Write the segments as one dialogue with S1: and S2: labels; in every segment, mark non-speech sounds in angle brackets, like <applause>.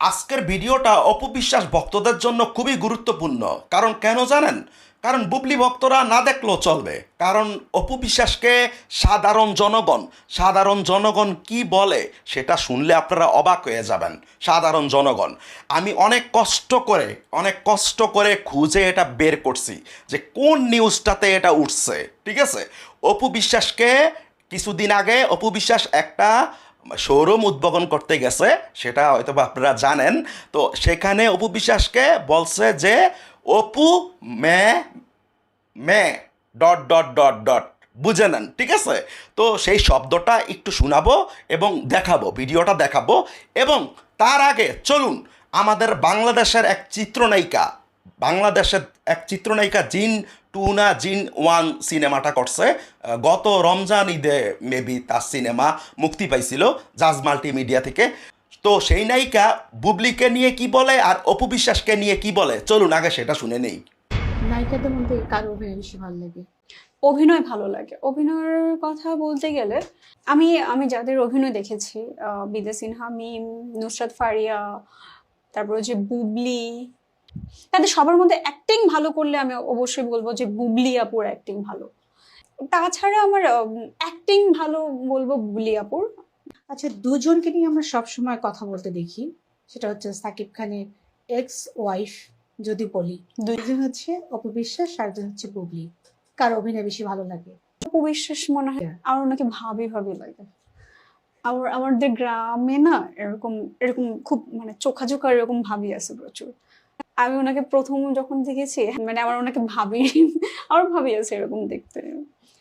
S1: আজকের ভিডিওটা অপবিশ্বাস ভক্তদের জন্য খুবই গুরুত্বপূর্ণ। কারণ কেন জানেন? কারণ বুবলি ভক্তরা না দেখলেও চলবে। কারণ অপবিশ্বাসকে সাধারণ জনগণ সাধারণ জনগণ কি বলে সেটা শুনলে আপনারা অবাক হয়ে যাবেন। সাধারণ জনগণ। আমি অনেক কষ্ট করে, অনেক কষ্ট করে খুঁজে এটা বের করছি যে কোন নিউজটাতে এটা উঠছে। ঠিক আছে? অপু বিশ্বাসকে কিছুদিন আগে, অপু বিশ্বাস একটা শোরুম উদ্বোধন করতে গেছে, সেটা হয়তো আপনারা জানেন। তো সেখানে অপু বিশ্বাসকে বলছে যে, অপু মে মে, ডট ডট ডট ডট, বুঝে নেন, ঠিক আছে? তো সেই শব্দটা একটু শোনাবো এবং দেখাবো, ভিডিওটা দেখাবো এবং তার আগে চলুন, আমাদের বাংলাদেশের এক চিত্রনায়িকা বাংলাদেশের এক চিত্রনায়িকা জিন টু না জিন ওয়ান সিনেমাটা করছে। গত রমজান ঈদে মেবি তার সিনেমা মুক্তি পাইছিল জাজ মাল্টিমিডিয়া থেকে। তো সেই নায়িকা বুবলিকে নিয়ে কি বলে আর অপু বিশ্বাসকে নিয়ে কি বলে? চলুন আগে সেটা শুনে নেই।
S2: নায়িকাদের মধ্যে কার অভিনয় বেশি ভালো লাগে?
S3: অভিনয় ভালো লাগে। অভিনয়ের কথা বলতে গেলে আমি আমি যাদের অভিনয় দেখেছি বিদে সিনহা, মিম, নুসরাত ফারিয়া, তারপর যে বুবলি তাদের সবার মধ্যে অ্যাক্টিং ভালো করলে আমি অবশ্যই বলব যে বুবলি আপুর অ্যাক্টিং ভালো। তাছাড়া আমার অ্যাক্টিং ভালো বলব বুবলি আপুর
S2: আচ্ছা দুজনকে নিয়ে আমরা সব সময় কথা বলতে দেখি। সেটা হচ্ছে সাকিব খানের এক্স ওয়াইফ যদি বলি। দুইজন হচ্ছে অপবিশ্বাস আর একজন হচ্ছে বুবলি। কার অভিনয় বেশি ভালো লাগে?
S3: অপু বিশ্বাস মনে হয় আর ওনাকে ভাবি ভাবি লাগে। আমার আমাদের গ্রামে না এরকম এরকম খুব মানে চোখা চোখা এরকম ভাবি আছে প্রচুর। আমি ওনাকে প্রথম যখন দেখেছি মানে আমার ওনাকে ভাবি আমার ভাবি আছে এরকম দেখতে।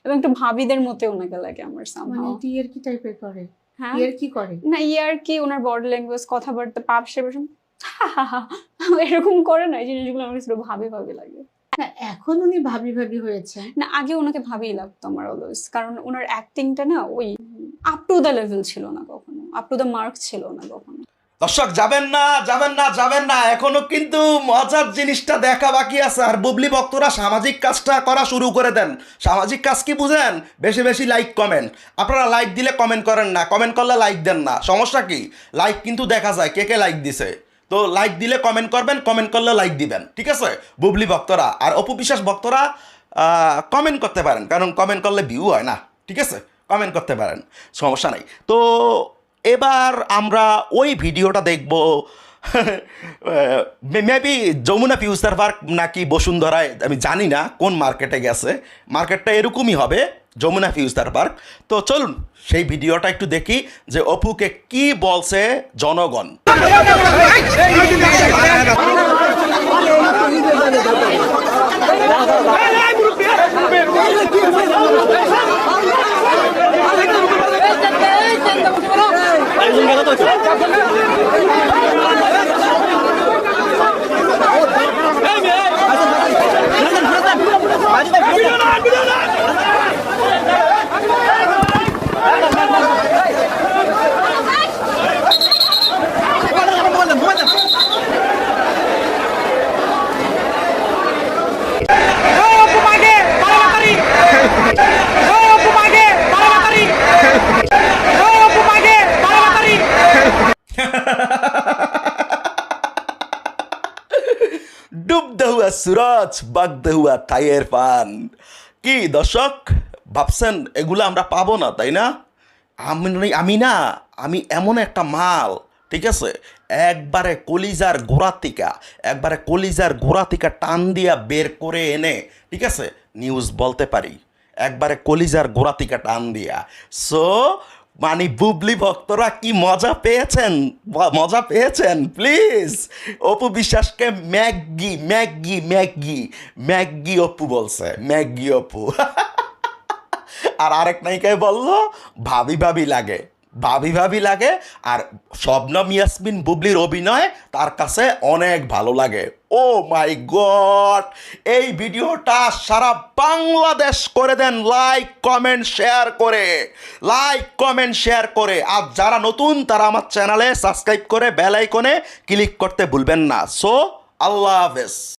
S3: এবং একটু ভাবিদের মতে ওনাকে লাগে আমার
S2: মানে
S3: somehow।
S2: টিয়ার কি টাইপের করে।
S3: হ্যাঁ?
S2: টিয়ার কি করে।
S3: না ইয়ার কি ওনার বডি ল্যাঙ্গুয়েজ কথাবার্তা পাপ সে <laughs> এরকম করে না এই জিনিসগুলো আমার একটু ভাবি ভাবি লাগে।
S2: না এখন উনি ভাবি ভাবি হয়েছে
S3: না আগে ওনাকে ভাবেই লাগতো আমার অলওয়েজ কারণ ওনার অ্যাক্টিংটা না ওই আপ টু দ্য লেভেল ছিল না কখনো। আপ টু দ্য মার্ক ছিল না কখনো।
S1: দর্শক, যাবেন না যাবেন না যাবেন না। এখনও কিন্তু মজার জিনিসটা দেখা বাকি আছে। আর বুবলি ভক্তরা সামাজিক কাজটা করা শুরু করে দেন। সামাজিক কাজ কি বুঝেন? বেশি বেশি লাইক কমেন্ট আপনারা লাইক দিলে কমেন্ট করেন না। কমেন্ট করলে লাইক দেন না। সমস্যা কি? লাইক কিন্তু দেখা যায় কে কে লাইক দিছে। তো লাইক দিলে কমেন্ট করবেন কমেন্ট করলে লাইক দিবেন। ঠিক আছে? বুবলি ভক্তরা। আর অপু বিশ্বাস ভক্তরা কমেন্ট করতে পারেন। কারণ কমেন্ট করলে ভিউ হয় না। ঠিক আছে? কমেন্ট করতে পারেন। সমস্যা নাই। তো এবার আমরা ওই ভিডিওটা দেখব মেবি যমুনা ফিউচার পার্ক নাকি বসুন্ধরায় আমি জানি না কোন মার্কেটে গেছে মার্কেটটা এরকমই হবে যমুনা ফিউচার পার্ক তো চলুন সেই ভিডিওটা একটু দেখি যে অপুকে কি বলছে জনগণ ডুবতে হুয়া সুরজ বাগতে হুয়া টাইয়ের পান। কি দর্শক, ভাবছেন এগুলো আমরা পাবো না, তাই না? আমি আমি না, আমি এমন একটা মাল, ঠিক আছে? একবারে কলিজার গোড়া থেকে, একবারে কলিজার গোড়া থেকে টান দিয়া বের করে এনে, ঠিক আছে? নিউজ বলতে পারি। একবারে কলিজার গোড়া থেকে টান দিয়া। সো মানে বুবলি ভক্তরা কি মজা পেয়েছেন? মজা পেয়েছেন? প্লিজ অপু বিশ্বাসকে Maggi Maggi Maggi Maggi Apu বলছে, ম্যাগি অপু। <laughs> আর আরেক নায়িকায় বলল, ভাবি ভাবি লাগে। ভাবি ভাবি লাগে আর শবনম ইয়াসমিন বুবলির অভিনয় তার কাছে অনেক ভালো লাগে। Oh my god! এই ভিডিওটা সারা বাংলাদেশ করে দেন। লাইক, কমেন্ট, শেয়ার করে। লাইক, কমেন্ট, শেয়ার করে। আর যারা নতুন, তারা আমার চ্যানেলে সাবস্ক্রাইব করে বেল আইকনে ক্লিক করতে ভুলবেন না। সো, আল্লাহ হাফেজ।